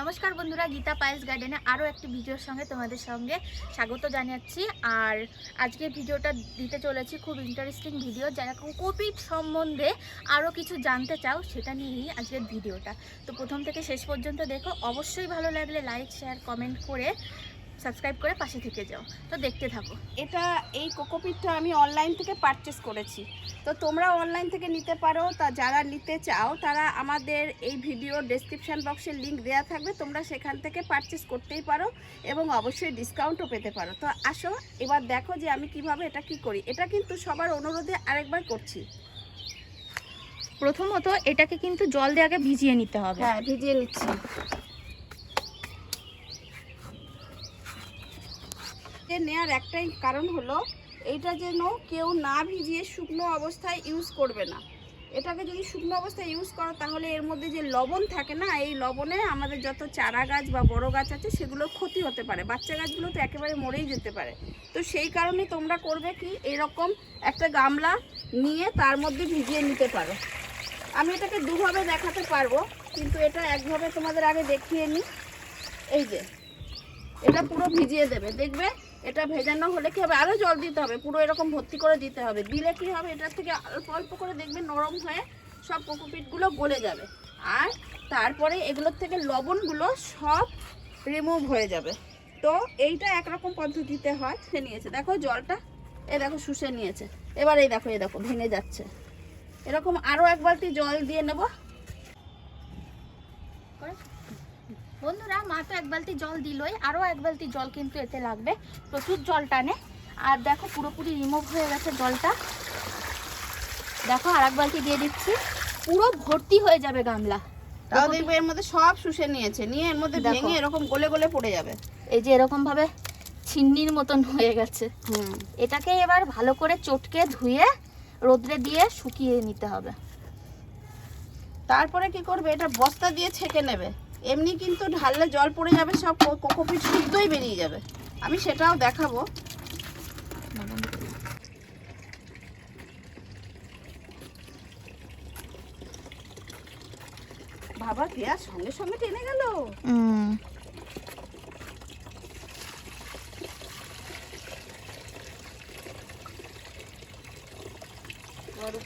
নমস্কার বন্ধুরা, গীতা পায়েস গার্ডেনে আরও একটি ভিডিওর সঙ্গে তোমাদের সঙ্গে স্বাগত জানাচ্ছি আর আজকে ভিডিওটা দিতে চলেছি খুব ইন্টারেস্টিং ভিডিও যারা কোভিড সম্বন্ধে আরও কিছু জানতে চাও, সেটা নিয়েই আজকের ভিডিওটা। তো প্রথম থেকে শেষ পর্যন্ত দেখো, অবশ্যই ভালো লাগলে লাইক শেয়ার কমেন্ট করে সাবস্ক্রাইব করে পাশে থেকে যাও। তো দেখতে থাকো। এটা এই কোকোপিটটা আমি অনলাইন থেকে পারচেস করেছি। তো তোমরা অনলাইন থেকে নিতে পারো। তা যারা নিতে চাও তারা আমাদের এই ভিডিও ডেসক্রিপশন বক্সে লিঙ্ক দেওয়া থাকবে। তোমরা সেখান থেকে পারচেস করতেই পারো এবং অবশ্যই ডিসকাউন্টও পেতে পারো। তো আসো এবার দেখো যে আমি কীভাবে এটা কি করি। এটা কিন্তু সবার অনুরোধে আরেকবার করছি। প্রথমত এটাকে কিন্তু জল দিয়ে আগে ভিজিয়ে নিতে হবে। হ্যাঁ ভিজিয়ে নিচ্ছি। যে নেওয়ার একটাই কারণ হলো, এইটা যেন কেউ না ভিজিয়ে শুকনো অবস্থায় ইউজ করবে না। এটাকে যদি শুকনো অবস্থায় ইউজ করো, তাহলে এর মধ্যে যে লবণ থাকে না, এই লবণে আমাদের যত চারা গাছ বা বড় গাছ আছে, সেগুলো ক্ষতি হতে পারে। বাচ্চা গাছগুলো তো একেবারে মরেই যেতে পারে। তো সেই কারণে তোমরা করবে কি, এরকম একটা গামলা নিয়ে তার মধ্যে ভিজিয়ে নিতে পারো। আমি এটাকে দুভাবে দেখাতে পারব, কিন্তু এটা একভাবে তোমাদের আগে দেখিয়ে নিই। এই যে, এটা পুরো ভিজিয়ে দেবে। দেখবে এটা ভেজানো হলে কি হবে? আরও জল দিতে হবে, পুরো এরকম ভর্তি করে দিতে হবে। দিলে কি হবে? এটার থেকে অল্প অল্প করে দেখবে নরম হয়ে সব কোকোপিটগুলো গলে যাবে। আর তারপরে এগুলোর থেকে লবণগুলো সব রিমুভ হয়ে যাবে। তো এইটা একরকম পদ্ধতিতে হয়, সে নিয়েছে। দেখো জলটা, এ দেখো শুষে নিয়েছে। এবার এই দেখো এই দেখো, ভেঙে যাচ্ছে। এরকম আরও এক বালতি জল দিয়ে নেব। বন্ধুরা মা তো এক বালতি জল দিলই আরও এক বালতি জল কিন্তু এতে লাগবে। প্রচুর জল টানে। আর দেখো পুরোপুরি রিমুভ হয়ে গেছে জলটা। দেখো আর এক বালতি দিয়ে দিচ্ছি। পুরো ভর্তি হয়ে যাবে গামলা। তাও দেখবে এর মধ্যে সব শুষে নিয়েছে। নিয়ে এর মধ্যে। ভেঙে এরকম গলে গলে পড়ে যাবে। এই যে এরকম ভাবে ছিন্নির মতন হয়ে গেছে। এটাকে এবার ভালো করে চটকে ধুয়ে রোদ্রে দিয়ে শুকিয়ে নিতে হবে। তারপরে কি করবে? এটা বস্তা দিয়ে ছেঁকে নেবে। এমনি কিন্তু ঢাললে জল পড়ে যাবে সব কোকোপিট শুদ্ধই বেরিয়ে যাবে। আমি সেটাও দেখাবো। বাবা পেঁয়াজ সঙ্গে সঙ্গে টেনে গেল।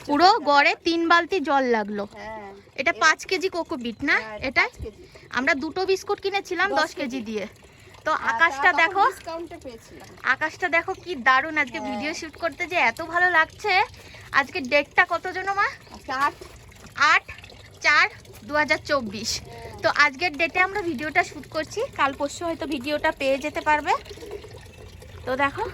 পুরো গড়ে তিন বালতি জল লাগল। হ্যাঁ। এটা পাঁচ কেজি কোকোবিট না? হ্যাঁ, এটা? আমরা দুটো বিস্কুট কিনেছিলাম দশ কেজি। দিয়ে। তো আকাশটা দেখো। আকাশটা দেখো কি দারুণ। আজকে হ্যাঁ। ভিডিও শুট করতে যে এত ভালো লাগছে। আজকে ডেটটা কত জন মা? চাট আট। চার দু তো আজকের ডেটে আমরা ভিডিওটা শ্যুট করছি। কাল পরশু হয়তো ভিডিওটা পেয়ে যেতে পারবে। তো দেখো।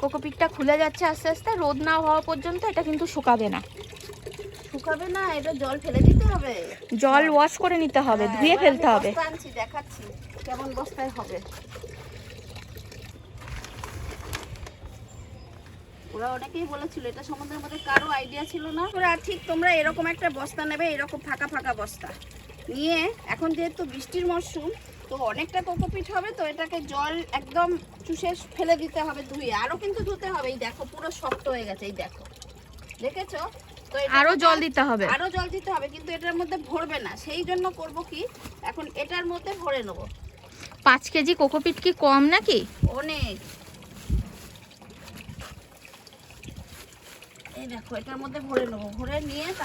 কোকোপিটটা খুলে যাচ্ছে আস্তে আস্তে। রোদ না হওয়া পর্যন্ত এটা কিন্তু শুকাবে না। শুকাবে না এটা জল ফেলে দিতে হবে। জল ওয়াশ করে নিতে হবে হ্যাঁ, ধুয়ে ফেলতে হবে। আনছি দেখাচ্ছি কেমন বস্তায় হবে। ওরা অনেকেই বলেছিল এটা সম্বন্ধে আমাদের কারও আইডিয়া ছিল না। ওরা ঠিক তোমরা এরকম একটা বস্তা নেবে এরকম ফাঁকা ফাঁকা বস্তা। নিয়ে এখন যেহেতু বৃষ্টির মরশুম তো অনেকটা কোকোপিট হবে তো এটাকে জল একদম চুষে ফেলে দিতে হবে ধুয়ে। আরও কিন্তু ধুতে হবে এই দেখো পুরো শক্ত হয়ে গেছে এই দেখো। দেখেছ? আরও জল দিতে হবে। আরও জল দিতে হবে কিন্তু এটার মধ্যে ভরবে না। সেই জন্য করব কি? এখন এটার মধ্যে ভরে নেব। পাঁচ কেজি কোকোপিট কি কম নাকি? অনেক।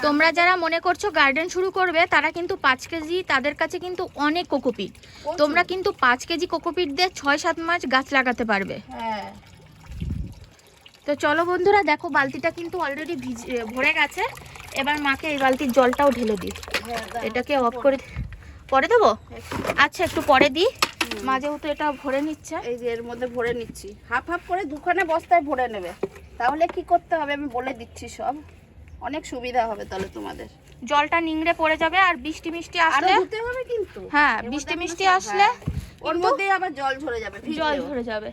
তোমরা যারা মনে করছ গার্ডেন শুরু করবে তারা কিন্তু পাঁচ কেজি তাদের কাছে কিন্তু অনেক কোকোপিট। তোমরা কিন্তু পাঁচ কেজি কোকোপিট দিয়ে ছয় সাত মাস গাছ লাগাতে পারবে। হ্যাঁ। তো চলো বন্ধুরা দেখো বালতিটা কিন্তু অলরেডি ভরে গেছে। এবার মাকে এই বালতির জলটাও ঢেলে দিই। এটাকে অফ করে পরে দেবো? আচ্ছা একটু পরে দিই। হুম। মা যেহেতু এটা ভরে নিচ্ছে। এই যে এর মধ্যে ভরে নিচ্ছি। হাফ হাফ করে দুখানে বস্তায় ভরে নেবে। তাহলে কি করতে হবে? আমি বলে দিচ্ছি সব। অনেক সুবিধা হবে তাহলে তোমাদের। জলটা নিংড়ে পড়ে যাবে আর বৃষ্টি মিষ্টি আসলে হবে কিন্তু। হ্যাঁ বৃষ্টি মিষ্টি আসলে হ্যাঁ। ওর মধ্যেই আবার জল ঝরে যাবে জল। ধরে যাবে।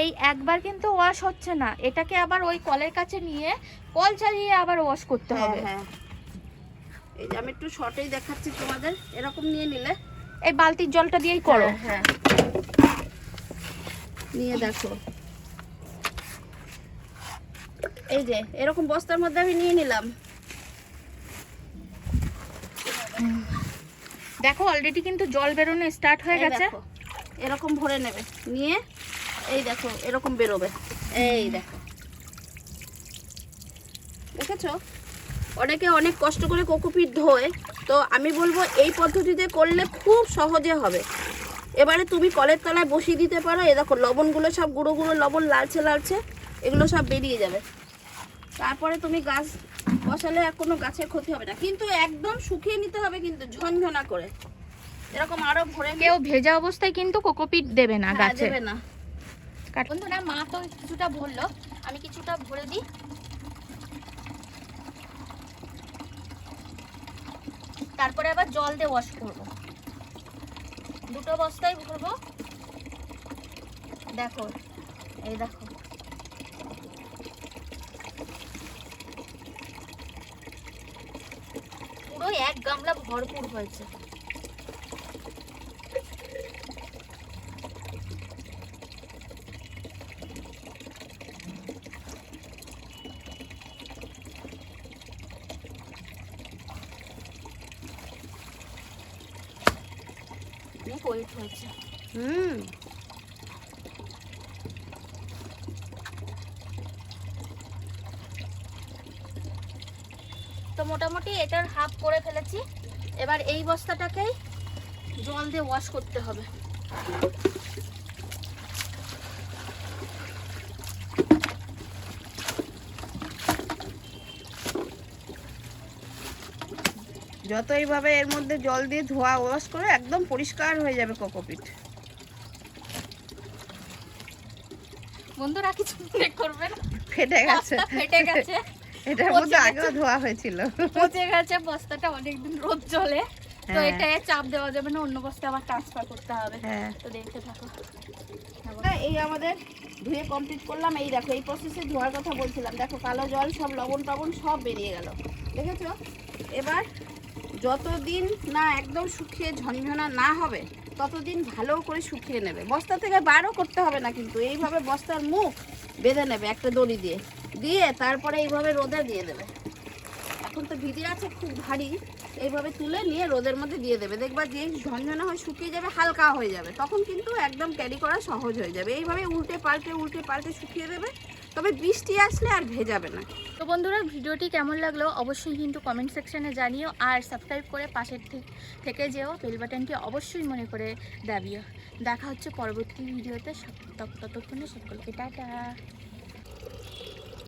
এই একবার কিন্তু ওয়াশ হচ্ছে না। এটাকে আবার ওই কলের কাছে নিয়ে কল চালিয়ে আবার ওয়াশ করতে হ্যাঁ হবে। হ্যাঁ। এই যে আমি একটু শর্টেই দেখাচ্ছি তোমাদের এরকম নিয়ে নিলে। এই বালতির জলটা দিয়েই করো। হ্যাঁ নিয়ে দেখো। এই যে এরকম বস্তার মধ্যে আমি নিয়ে নিলাম। দেখো অলরেডি কিন্তু জল বেরোনো স্টার্ট হয়ে গেছে। এরকম ভরে নেবে। নিয়ে এই দেখো এরকম বেরোবে। এই দেখো। দেখেছ? অনেকে অনেক কষ্ট করে কোকোপিট ধোয় তো আমি বলব এই পদ্ধতিতে করলে খুব সহজে হবে। এবারে তুমি কলের তলায় বসিয়ে দিতে পারো। এ দেখো লবণগুলো সব গুঁড়ো গুঁড়ো লবণ লালচে লালচে এগুলো সব বেরিয়ে যাবে। তারপরে তুমি গাছ বসালে আর কোনো গাছের ক্ষতি হবে না। কিন্তু একদম শুকিয়ে নিতে হবে কিন্তু ঝনঝনা করে। এরকম আরও ভরে কেউ ভেজা অবস্থায় কিন্তু কোকোপিট দেবে না হ্যাঁ, গাছে। দেবে না। বন্ধুরা, মা তো কিছুটা ভরলো আমি কিছুটা ভরে দিই। তারপরে আবার জল দিয়ে ওয়াশ করব। দুটো বস্তায় ভরবো। দেখো, এই দেখো। পুরো এক গামলা ভরপুর হয়েছে। ওয়েট হয়েছে। হুম। তো মোটামুটি এটার হাফ করে ফেলেছি। এবার এই বস্তাটাকেই জল দিয়ে ওয়াশ করতে হবে। যত এইভাবে এর মধ্যে জল দিয়ে ধোয়া ওয়াশ করে একদম পরিষ্কার হয়ে যাবে কোকোপিট। বন্ধুরা কিছু মনে করবেন? ফেটে গেছে। ফেটে গেছে। এটার মধ্যে। আগেও ধোয়া হয়েছিল। পচে গেছে বস্তাটা অনেকদিন রোদ জলে তো হ্যাঁ। এটায় চাপ দেওয়া যাবে না অন্য বস্তা আবার ট্রান্সফার করতে হবে। হ্যাঁ। তো দেখতে থাকো। এই আমাদের ধুয়ে কমপ্লিট করলাম। এই দেখো এই প্রসেসে ধোয়ার কথা বলছিলাম। দেখো কালো জল সব লবণ টবণ সব বেরিয়ে গেল। দেখেছ? এবার যতদিন না একদম শুকিয়ে ঝনঝনা না হবে, ততদিন ভালো করে শুকিয়ে নেবে। বস্তা থেকে বারও করতে হবে না কিন্তু, এইভাবে বস্তার মুখ বেঁধে নেবে একটা দড়ি দিয়ে। দিয়ে তারপরে এইভাবে রোদে দিয়ে দেবে। এখন তো ভিজে আছে, খুব ভারী। এইভাবে তুলে নিয়ে রোদের মধ্যে দিয়ে দেবে। দেখবা যে ঝনঝনা হয়ে শুকিয়ে যাবে, হালকা হয়ে যাবে। তখন কিন্তু একদম ক্যারি করা সহজ হয়ে যাবে। এইভাবে উল্টে পাল্টে উল্টে পাল্টে শুকিয়ে দেবে। তবে বৃষ্টি আসলে আর ভেজাবে না। তো বন্ধুরা, ভিডিওটি কেমন লাগল অবশ্যই কিন্তু কমেন্ট সেকশনে জানিও আর সাবস্ক্রাইব করে পাশের থেকে যেও বেল বাটনটি অবশ্যই মনে করে দাবিও। দেখা হচ্ছে পরবর্তী ভিডিওতে ততক্ষণে সকলকে টাটা।